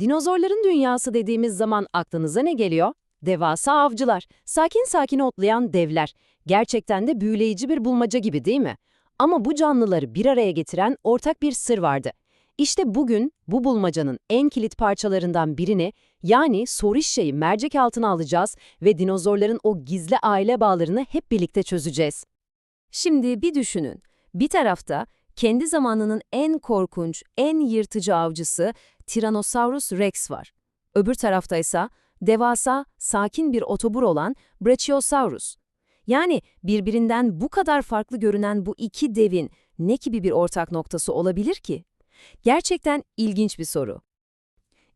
Dinozorların dünyası dediğimiz zaman aklınıza ne geliyor? Devasa avcılar, sakin sakin otlayan devler. Gerçekten de büyüleyici bir bulmaca gibi değil mi? Ama bu canlıları bir araya getiren ortak bir sır vardı. İşte bugün bu bulmacanın en kilit parçalarından birini yani Sorişya'yı mercek altına alacağız ve dinozorların o gizli aile bağlarını hep birlikte çözeceğiz. Şimdi bir düşünün. Bir tarafta kendi zamanının en korkunç, en yırtıcı avcısı Tyrannosaurus rex var. Öbür tarafta ise devasa, sakin bir otobur olan Brachiosaurus. Yani birbirinden bu kadar farklı görünen bu iki devin ne gibi bir ortak noktası olabilir ki? Gerçekten ilginç bir soru.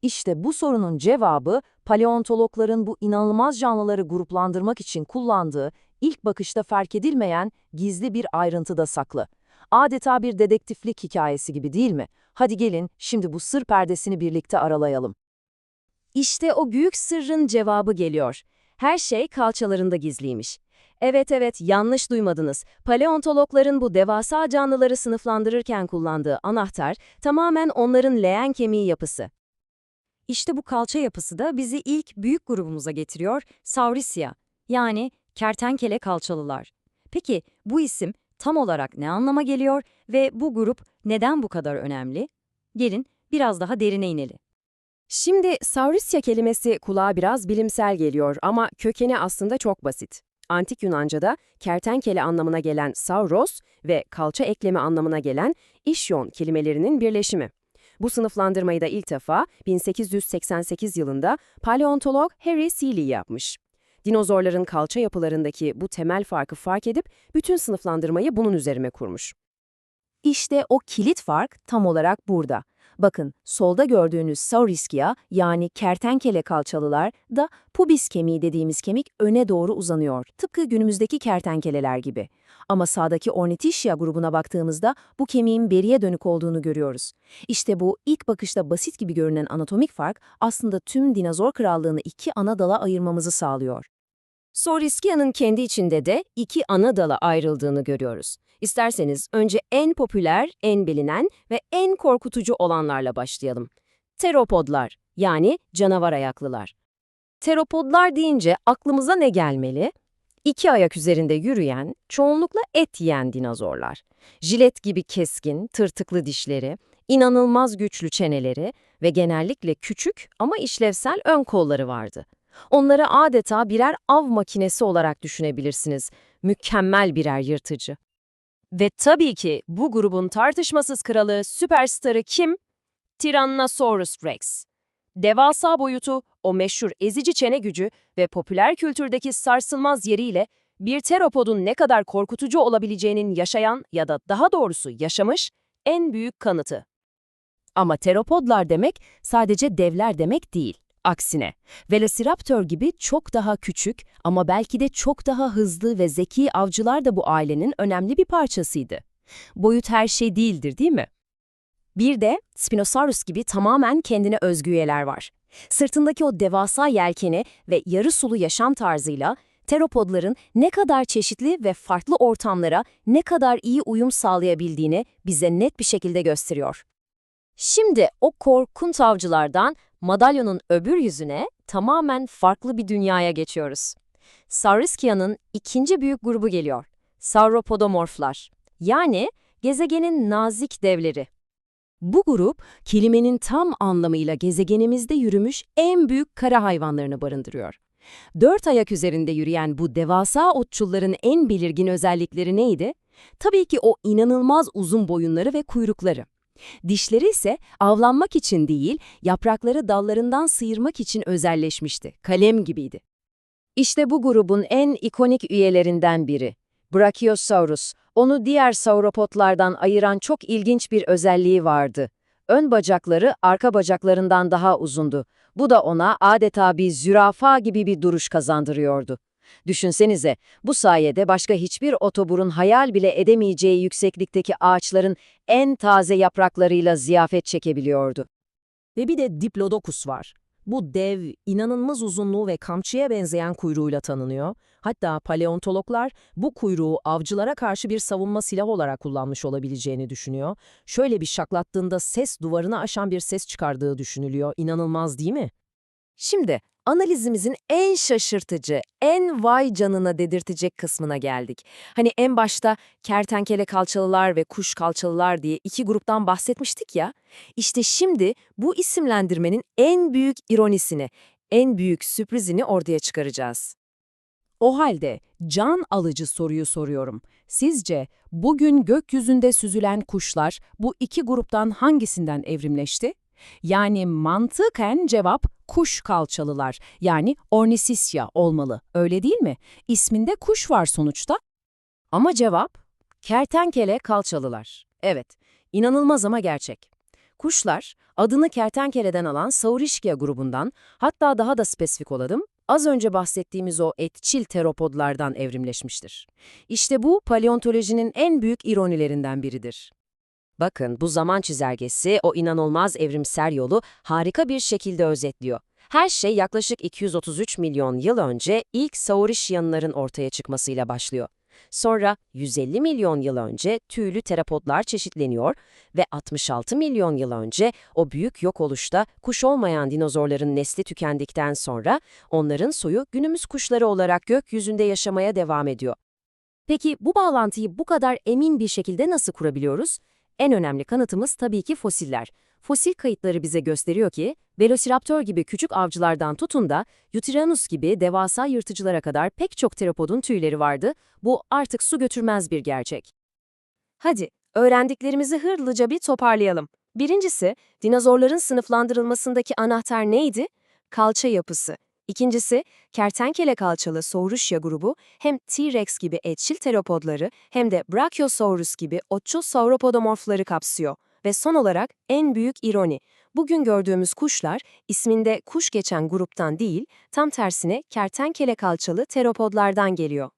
İşte bu sorunun cevabı paleontologların bu inanılmaz canlıları gruplandırmak için kullandığı ilk bakışta fark edilmeyen gizli bir ayrıntıda saklı. Adeta bir dedektiflik hikayesi gibi değil mi? Hadi gelin şimdi bu sır perdesini birlikte aralayalım. İşte o büyük sırrın cevabı geliyor. Her şey kalçalarında gizliymiş. Evet evet yanlış duymadınız. Paleontologların bu devasa canlıları sınıflandırırken kullandığı anahtar tamamen onların leğen kemiği yapısı. İşte bu kalça yapısı da bizi ilk büyük grubumuza getiriyor, Saurisia, yani kertenkele kalçalılar. Peki bu isim tam olarak ne anlama geliyor ve bu grup neden bu kadar önemli? Gelin biraz daha derine inelim. Şimdi Saurisia kelimesi kulağa biraz bilimsel geliyor ama kökeni aslında çok basit. Antik Yunanca'da kertenkele anlamına gelen sauros ve kalça eklemi anlamına gelen ischion kelimelerinin birleşimi. Bu sınıflandırmayı da ilk defa 1888 yılında paleontolog Harry Seeley yapmış. Dinozorların kalça yapılarındaki bu temel farkı fark edip bütün sınıflandırmayı bunun üzerine kurmuş. İşte o kilit fark tam olarak burada. Bakın, solda gördüğünüz Sauriskia yani kertenkele kalçalılar da pubis kemiği dediğimiz kemik öne doğru uzanıyor. Tıpkı günümüzdeki kertenkeleler gibi. Ama sağdaki Ornithischia grubuna baktığımızda bu kemiğin beriye dönük olduğunu görüyoruz. İşte bu ilk bakışta basit gibi görünen anatomik fark aslında tüm dinozor krallığını iki ana dala ayırmamızı sağlıyor. Sauriskia'nın kendi içinde de iki ana dala ayrıldığını görüyoruz. İsterseniz önce en popüler, en bilinen ve en korkutucu olanlarla başlayalım. Teropodlar, yani canavar ayaklılar. Teropodlar deyince aklımıza ne gelmeli? İki ayak üzerinde yürüyen, çoğunlukla et yiyen dinozorlar. Jilet gibi keskin, tırtıklı dişleri, inanılmaz güçlü çeneleri ve genellikle küçük ama işlevsel ön kolları vardı. Onları adeta birer av makinesi olarak düşünebilirsiniz. Mükemmel birer yırtıcı. Ve tabii ki bu grubun tartışmasız kralı, süperstarı kim? Tyrannosaurus Rex. Devasa boyutu, o meşhur ezici çene gücü ve popüler kültürdeki sarsılmaz yeriyle bir teropodun ne kadar korkutucu olabileceğinin yaşayan ya da daha doğrusu yaşamış en büyük kanıtı. Ama teropodlar demek sadece devler demek değil. Aksine, Velociraptor gibi çok daha küçük ama belki de çok daha hızlı ve zeki avcılar da bu ailenin önemli bir parçasıydı. Boyut her şey değildir değil mi? Bir de Spinosaurus gibi tamamen kendine özgü üyeler var. Sırtındaki o devasa yelkeni ve yarı sulu yaşam tarzıyla teropodların ne kadar çeşitli ve farklı ortamlara ne kadar iyi uyum sağlayabildiğini bize net bir şekilde gösteriyor. Şimdi o korkunç avcılardan madalyonun öbür yüzüne tamamen farklı bir dünyaya geçiyoruz. Sauriskia'nın ikinci büyük grubu geliyor. Sauropodomorflar. Yani gezegenin nazik devleri. Bu grup, kelimenin tam anlamıyla gezegenimizde yürümüş en büyük kara hayvanlarını barındırıyor. Dört ayak üzerinde yürüyen bu devasa otçulların en belirgin özellikleri neydi? Tabii ki o inanılmaz uzun boyunları ve kuyrukları. Dişleri ise avlanmak için değil, yaprakları dallarından sıyırmak için özelleşmişti. Kalem gibiydi. İşte bu grubun en ikonik üyelerinden biri. Brachiosaurus. Onu diğer sauropodlardan ayıran çok ilginç bir özelliği vardı. Ön bacakları arka bacaklarından daha uzundu. Bu da ona adeta bir zürafa gibi bir duruş kazandırıyordu. Düşünsenize, bu sayede başka hiçbir otoburun hayal bile edemeyeceği yükseklikteki ağaçların en taze yapraklarıyla ziyafet çekebiliyordu. Ve bir de Diplodocus var. Bu dev, inanılmaz uzunluğu ve kamçıya benzeyen kuyruğuyla tanınıyor. Hatta paleontologlar bu kuyruğu avcılara karşı bir savunma silahı olarak kullanmış olabileceğini düşünüyor. Şöyle bir şaklattığında ses duvarını aşan bir ses çıkardığı düşünülüyor. İnanılmaz değil mi? Şimdi analizimizin en şaşırtıcı, en vay canına dedirtecek kısmına geldik. Hani en başta kertenkele kalçalılar ve kuş kalçalılar diye iki gruptan bahsetmiştik ya. İşte şimdi bu isimlendirmenin en büyük ironisini, en büyük sürprizini ortaya çıkaracağız. O halde can alıcı soruyu soruyorum. Sizce bugün gökyüzünde süzülen kuşlar bu iki gruptan hangisinden evrimleşti? Yani mantıken cevap kuş kalçalılar yani Ornithischia olmalı öyle değil mi? İsminde kuş var sonuçta. Ama cevap kertenkele kalçalılar. Evet, inanılmaz ama gerçek. Kuşlar adını kertenkeleden alan Saurishkia grubundan, hatta daha da spesifik olalım, az önce bahsettiğimiz o etçil teropodlardan evrimleşmiştir. İşte bu paleontolojinin en büyük ironilerinden biridir. Bakın bu zaman çizelgesi o inanılmaz evrimsel yolu harika bir şekilde özetliyor. Her şey yaklaşık 233 milyon yıl önce ilk Saurischianların ortaya çıkmasıyla başlıyor. Sonra 150 milyon yıl önce tüylü terapodlar çeşitleniyor ve 66 milyon yıl önce o büyük yok oluşta kuş olmayan dinozorların nesli tükendikten sonra onların soyu günümüz kuşları olarak gökyüzünde yaşamaya devam ediyor. Peki bu bağlantıyı bu kadar emin bir şekilde nasıl kurabiliyoruz? En önemli kanıtımız tabii ki fosiller. Fosil kayıtları bize gösteriyor ki, Velociraptor gibi küçük avcılardan tutun da Yutyrannus gibi devasa yırtıcılara kadar pek çok teropodun tüyleri vardı. Bu artık su götürmez bir gerçek. Hadi, öğrendiklerimizi hızlıca bir toparlayalım. Birincisi, dinozorların sınıflandırılmasındaki anahtar neydi? Kalça yapısı. İkincisi, kertenkele kalçalı Saurussia grubu hem T-Rex gibi etçil teropodları hem de Brachiosaurus gibi otçul sauropodomorfları kapsıyor. Ve son olarak en büyük ironi, bugün gördüğümüz kuşlar isminde kuş geçen gruptan değil, tam tersine kertenkele kalçalı teropodlardan geliyor.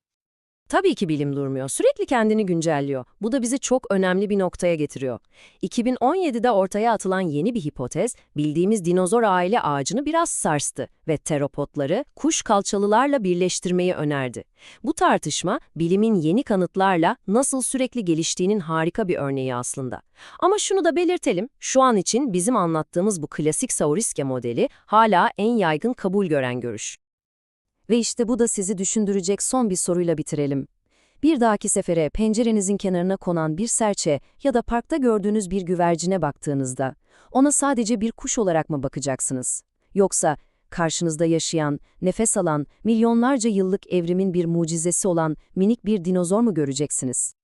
Tabii ki bilim durmuyor, sürekli kendini güncelliyor. Bu da bizi çok önemli bir noktaya getiriyor. 2017'de ortaya atılan yeni bir hipotez, bildiğimiz dinozor aile ağacını biraz sarstı ve teropodları kuş kalçalılarla birleştirmeyi önerdi. Bu tartışma, bilimin yeni kanıtlarla nasıl sürekli geliştiğinin harika bir örneği aslında. Ama şunu da belirtelim, şu an için bizim anlattığımız bu klasik Saurischia modeli hala en yaygın kabul gören görüş. Ve işte bu da sizi düşündürecek son bir soruyla bitirelim. Bir dahaki sefere pencerenizin kenarına konan bir serçe ya da parkta gördüğünüz bir güvercine baktığınızda, ona sadece bir kuş olarak mı bakacaksınız? Yoksa karşınızda yaşayan, nefes alan, milyonlarca yıllık evrimin bir mucizesi olan minik bir dinozor mu göreceksiniz?